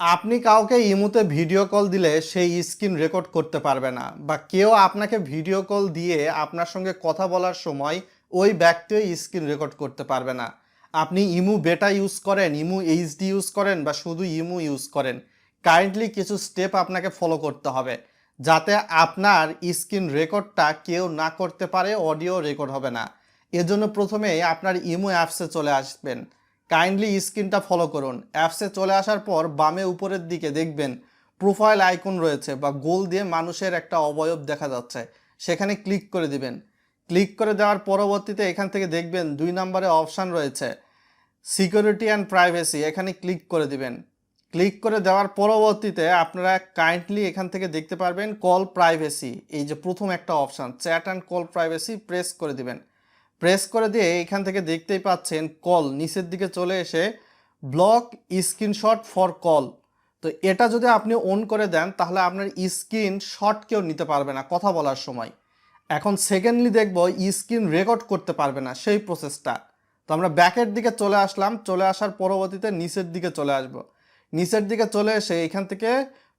আপনি কাউকে ইমুতে ভিডিও কল দিলে সেই স্ক্রিন রেকর্ড করতে পারবে না, বা কেউ আপনাকে ভিডিও কল দিয়ে আপনার সঙ্গে কথা বলার সময় ওই ব্যক্তিও স্ক্রিন রেকর্ড করতে পারবে না। আপনি ইমু বেটা ইউজ করেন, ইমু এইচডি ইউজ করেন, বা শুধু ইমু ইউজ করেন, কাইন্ডলি কিছু স্টেপ আপনাকে ফলো করতে হবে, যাতে আপনার স্ক্রিন রেকর্ডটা কেউ না করতে পারে, অডিও রেকর্ড হবে না। এজন্য প্রথমে আপনার ইমো অ্যাপসে চলে আসবেন। কাইন্ডলি স্ক্রিনটা ফলো করুন। অ্যাপসে চলে আসার পর বামে উপরের দিকে দেখবেন প্রোফাইল আইকন রয়েছে বা গোল দিয়ে মানুষের একটা অবয়ব দেখা যাচ্ছে। সেখানে ক্লিক করে দিবেন। ক্লিক করে দেওয়ার পরবর্তীতে এখান থেকে দেখবেন দুই নম্বরে অপশান রয়েছে সিকিউরিটি অ্যান্ড প্রাইভেসি এখানে ক্লিক করে দিবেন। ক্লিক করে দেওয়ার পরবর্তীতে আপনারা কাইন্ডলি এখান থেকে দেখতে পারবেন কল প্রাইভেসি এই যে প্রথম একটা option chat and call privacy press করে দিবেন। প্রেস করে দিয়ে এখান থেকে দেখতেই পাচ্ছেন কল। নিচের দিকে চলে এসে ব্লক স্ক্রিনশট ফর কল। তো এটা যদি আপনি অন করে দেন, তাহলে আপনার স্ক্রিন শট কেউ নিতে পারবে না কথা বলার সময়। এখন সেকেন্ডলি দেখব, স্ক্রিন রেকর্ড করতে পারবে না সেই প্রসেসটা তো আমরা ব্যাকের দিকে চলে আসলাম, চলে আসার পরবর্তীতে নিচের দিকে চলে আসব। নিচের দিকে চলে এসে এখান থেকে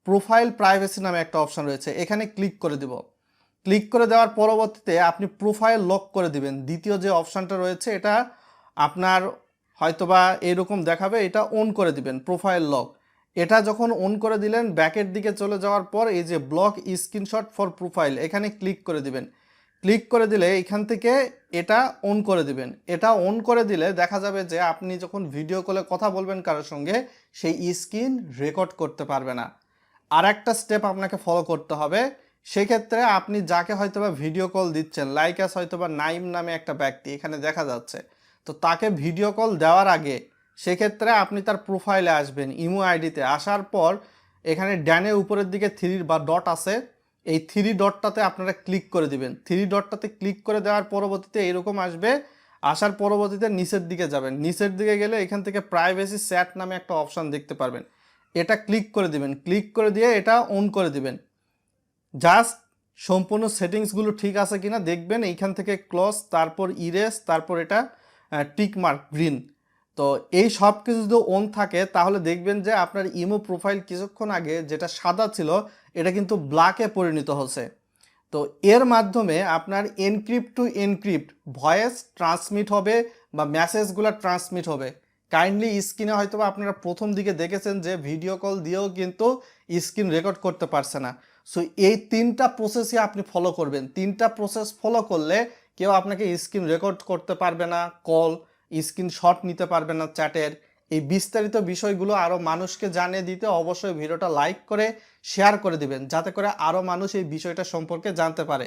প্রোফাইল প্রাইভেসি নামে একটা অপশন রয়েছে, এখানে ক্লিক করে দিব। ক্লিক করে দেওয়ার পরবর্তীতে আপনি প্রোফাইল লক করে দিবেন। দ্বিতীয় যে অপশানটা রয়েছে, এটা আপনার হয়তোবা এরকম দেখাবে, এটা অন করে দিবেন প্রোফাইল লক এটা যখন অন করে দিলেন, ব্যাকের দিকে চলে যাওয়ার পর এই যে ব্লক স্ক্রিনশট ফর প্রোফাইল এখানে ক্লিক করে দিবেন। ক্লিক করে দিলে এখান থেকে এটা অন করে দিবেন। এটা অন করে দিলে দেখা যাবে যে আপনি যখন ভিডিও কলে কথা বলবেন কারোর সঙ্গে, সেই স্ক্রিন রেকর্ড করতে পারবে না। আর একটা স্টেপ আপনাকে ফলো করতে হবে সেক্ষেত্রে আপনি যাকে হয়তোবা ভিডিও কল দিচ্ছেন লাইকাস হয়তোবা নাইম নামে একটা ব্যক্তি এখানে দেখা যাচ্ছে, তো তাকে ভিডিও কল দেওয়ার আগে সেক্ষেত্রে আপনি তার প্রোফাইলে আসবেন ইমো আইডিতে আসার পর এখানে ড্যানে উপরের দিকে থ্রি বা ডট আছে, এই থ্রি ডটটাতে আপনারা ক্লিক করে দিবেন। থ্রি ডটটাতে ক্লিক করে দেওয়ার পরবর্তীতে এরকম আসবে, আসার পরবর্তীতে নিচের দিকে যাবেন। নিচের দিকে গেলে এখান থেকে প্রাইভেসি স্যাট নামে একটা অপশান দেখতে পারবেন। এটা ক্লিক করে দিবেন। ক্লিক করে দিয়ে এটা অন করে দিবেন। জাস্ট সম্পূর্ণ সেটিংসগুলো ঠিক আছে কিনা দেখবেন, এইখান থেকে ক্লস, তারপর ইরেস তারপর এটা টিক মার্ক গ্রিন তো এই সব কিছু যদি অন থাকে, তাহলে দেখবেন যে আপনার ইমো প্রোফাইল কিছুক্ষণ আগে যেটা সাদা ছিল, এটা কিন্তু ব্ল্যাকে পরিণত হচ্ছে। তো এর মাধ্যমে আপনার encrypt to encrypt voice transmit হবে বা মেসেজগুলো ট্রান্সমিট হবে। কাইন্ডলি স্ক্রিনে হয়তো আপনারা প্রথম দিকে দেখেছেন যে ভিডিও কল দিয়েও কিন্তু স্ক্রিন রেকর্ড করতে পারছে না। সো এই তিনটা প্রসেসই আপনি ফলো করবেন। তিনটা প্রসেস ফলো করলে কেউ আপনাকে স্ক্রিন রেকর্ড করতে পারবে না কল স্ক্রিনশট নিতে পারবে না চ্যাটের এই বিস্তারিত বিষয়গুলো আরও মানুষকে জানিয়ে দিতে অবশ্যই ভিডিওটা লাইক করে শেয়ার করে দিবেন। যাতে করে আরও মানুষ এই বিষয়টা সম্পর্কে জানতে পারে।